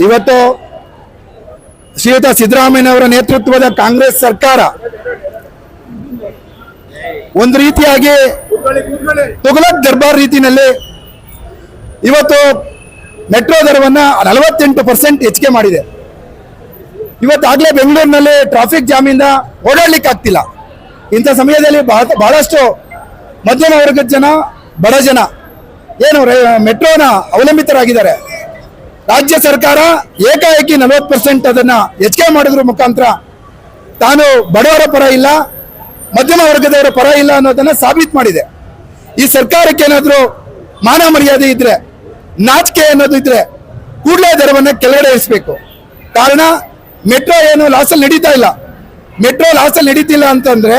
ಇವತ್ತು ಶ್ರೀಯುತ ಸಿದ್ದರಾಮಯ್ಯನವರ ನೇತೃತ್ವದ ಕಾಂಗ್ರೆಸ್ ಸರ್ಕಾರ ಒಂದು ರೀತಿಯಾಗಿ ತುಗಲಕ್ ದರ್ಬಾರ್ ರೀತಿಯಲ್ಲಿ ಇವತ್ತು ಮೆಟ್ರೋ ದರವನ್ನ ನಲವತ್ತೆಂಟು ಪರ್ಸೆಂಟ್ ಹೆಚ್ಚಿಗೆ ಮಾಡಿದೆ. ಇವತ್ತಾಗಲೇ ಬೆಂಗಳೂರಿನಲ್ಲಿ ಟ್ರಾಫಿಕ್ ಜಾಮಿಂದ ಓಡಾಡ್ಲಿಕ್ಕೆ ಆಗ್ತಿಲ್ಲ ಇಂಥ ಸಮಯದಲ್ಲಿ ಬಹಳ- ಬಹಳಷ್ಟು ಮಧ್ಯಮ ವರ್ಗದ ಜನ, ಬಡ ಜನ ಏನು ಮೆಟ್ರೋನ ಅವಲಂಬಿತರಾಗಿದ್ದಾರೆ. ರಾಜ್ಯ ಸರ್ಕಾರ ಏಕಾಏಕಿ ನಲವತ್ತು ಪರ್ಸೆಂಟ್ ಅದನ್ನ ಹೆಚ್ಚಿಗೆ ಮಾಡೋದ್ರ ಮುಖಾಂತರ ತಾನು ಬಡವರ ಪರ ಇಲ್ಲ, ಮಧ್ಯಮ ವರ್ಗದವರ ಪರ ಇಲ್ಲ ಅನ್ನೋದನ್ನ ಸಾಬೀತು ಮಾಡಿದೆ. ಈ ಸರ್ಕಾರಕ್ಕೆ ಏನಾದರೂ ಮಾನ ಮರ್ಯಾದೆ ಇದ್ರೆ, ನಾಚಿಕೆ ಅನ್ನೋದು ಇದ್ರೆ ಕೂಡಲೇ ದರವನ್ನು ಕೆಳಗಡೆ ಇರಿಸಬೇಕು. ಕಾರಣ, ಮೆಟ್ರೋ ಏನು ಲಾಸಲ್ಲಿ ನಡೀತಾ ಇಲ್ಲ. ಮೆಟ್ರೋ ಲಾಸಲ್ಲಿ ನಡೀತಿಲ್ಲ ಅಂತಂದ್ರೆ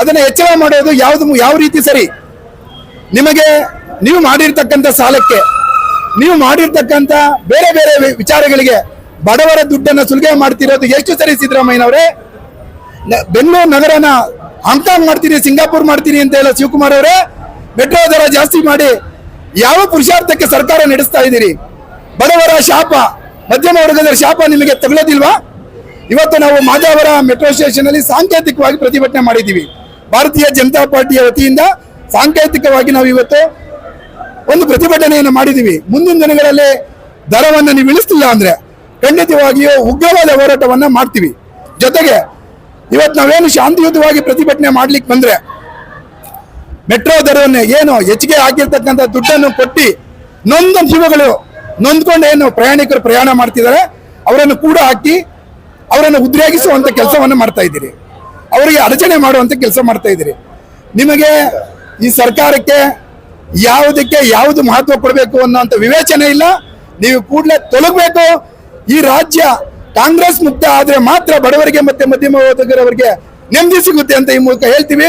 ಅದನ್ನ ಹೆಚ್ಚಳ ಮಾಡೋದು ಯಾವ್ದು ಯಾವ ರೀತಿ ಸರಿ? ನಿಮಗೆ ನೀವು ಮಾಡಿರ್ತಕ್ಕಂಥ ಸಾಲಕ್ಕೆ ನೀವು ಮಾಡಿರ್ತಕ್ಕಂಥ ಬೇರೆ ಬೇರೆ ವಿಚಾರಗಳಿಗೆ ಬಡವರ ದುಡ್ಡನ್ನು ಸುಲಿಗೆ ಮಾಡ್ತಿರೋದು ಎಷ್ಟು ಸರಿ ಸಿದ್ದರಾಮಯ್ಯನವರೇ? ಬೆಂಗಳೂರು ನಗರನ ಹಾಂಗ್ಕಾಂಗ್ ಮಾಡ್ತೀರಿ ಸಿಂಗಾಪುರ್ ಮಾಡ್ತೀರಿ ಅಂತ ಎಲ್ಲ ಶಿವಕುಮಾರ್ ಅವರೇ, ಮೆಟ್ರೋ ದರ ಜಾಸ್ತಿ ಮಾಡಿ ಯಾವ ಪುರುಷಾರ್ಥಕ್ಕೆ ಸರ್ಕಾರ ನಡೆಸ್ತಾ ಇದ್ದೀರಿ? ಬಡವರ ಶಾಪ, ಮಧ್ಯಮ ವರ್ಗದ ಶಾಪ ನಿಮಗೆ ತಗಲೋದಿಲ್ವಾ? ಇವತ್ತು ನಾವು ಮಾದಾವರ ಮೆಟ್ರೋ ಸ್ಟೇಷನ್ ಅಲ್ಲಿ ಸಾಂಕೇತಿಕವಾಗಿ ಪ್ರತಿಭಟನೆ ಮಾಡಿದ್ದೀವಿ. ಭಾರತೀಯ ಜನತಾ ಪಾರ್ಟಿಯ ವತಿಯಿಂದ ಸಾಂಕೇತಿಕವಾಗಿ ನಾವು ಇವತ್ತು ಒಂದು ಪ್ರತಿಭಟನೆಯನ್ನು ಮಾಡಿದ್ದೀವಿ. ಮುಂದಿನ ದಿನಗಳಲ್ಲಿ ದರವನ್ನು ನೀವು ಇಳಿಸ್ತಿಲ್ಲ ಅಂದ್ರೆ ಖಂಡಿತವಾಗಿಯೂ ಉಗ್ರವಾದ ಹೋರಾಟವನ್ನ ಮಾಡ್ತೀವಿ. ಜೊತೆಗೆ ಇವತ್ತು ನಾವೇನು ಶಾಂತಿಯುತವಾಗಿ ಪ್ರತಿಭಟನೆ ಮಾಡ್ಲಿಕ್ಕೆ ಬಂದ್ರೆ ಮೆಟ್ರೋ ದರವನ್ನು ಏನು ಹೆಚ್ಚಿಗೆ ಆಗಿರ್ತಕ್ಕಂಥ ದುಡ್ಡನ್ನು ಕೊಟ್ಟು ನೊಂದ ಜೀವಗಳು ನೊಂದ್ಕೊಂಡು ಏನು ಪ್ರಯಾಣಿಕರು ಪ್ರಯಾಣ ಮಾಡ್ತಿದ್ದಾರೆ. ಅವರನ್ನು ಕೂಡ ಹಾಕಿ ಅವರನ್ನು ಉದ್ರೇಗಿಸುವಂತ ಕೆಲಸವನ್ನು ಮಾಡ್ತಾ ಇದ್ದೀರಿ. ಅವರಿಗೆ ಅಡಚಣೆ ಮಾಡುವಂತ ಕೆಲಸ ಮಾಡ್ತಾ ಇದ್ದೀರಿ. ನಿಮಗೆ ಈ ಸರ್ಕಾರಕ್ಕೆ ಯಾವುದಕ್ಕೆ ಯಾವುದು ಮಹತ್ವ ಕೊಡಬೇಕು ಅನ್ನೋಂಥ ವಿವೇಚನೆ ಇಲ್ಲ. ನೀವು ಕೂಡಲೇ ತೊಲಗಬೇಕು. ಈ ರಾಜ್ಯ ಕಾಂಗ್ರೆಸ್ ಮುಕ್ತ ಆದರೆ ಮಾತ್ರ ಬಡವರಿಗೆ ಮತ್ತೆ ಮಧ್ಯಮ ವರ್ಗದವರಿಗೆ ನೆಮ್ಮದಿ ಸಿಗುತ್ತೆ ಅಂತ ಈ ಮೂಲಕ ಹೇಳ್ತೀವಿ.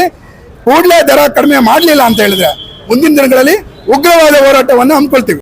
ಕೂಡಲೇ ದರ ಕಡಿಮೆ ಮಾಡಲಿಲ್ಲ ಅಂತ ಹೇಳಿದ್ರೆ ಮುಂದಿನ ದಿನಗಳಲ್ಲಿ ಉಗ್ರವಾದ ಹೋರಾಟವನ್ನು ಹಮ್ಮಿಕೊಳ್ತೀವಿ.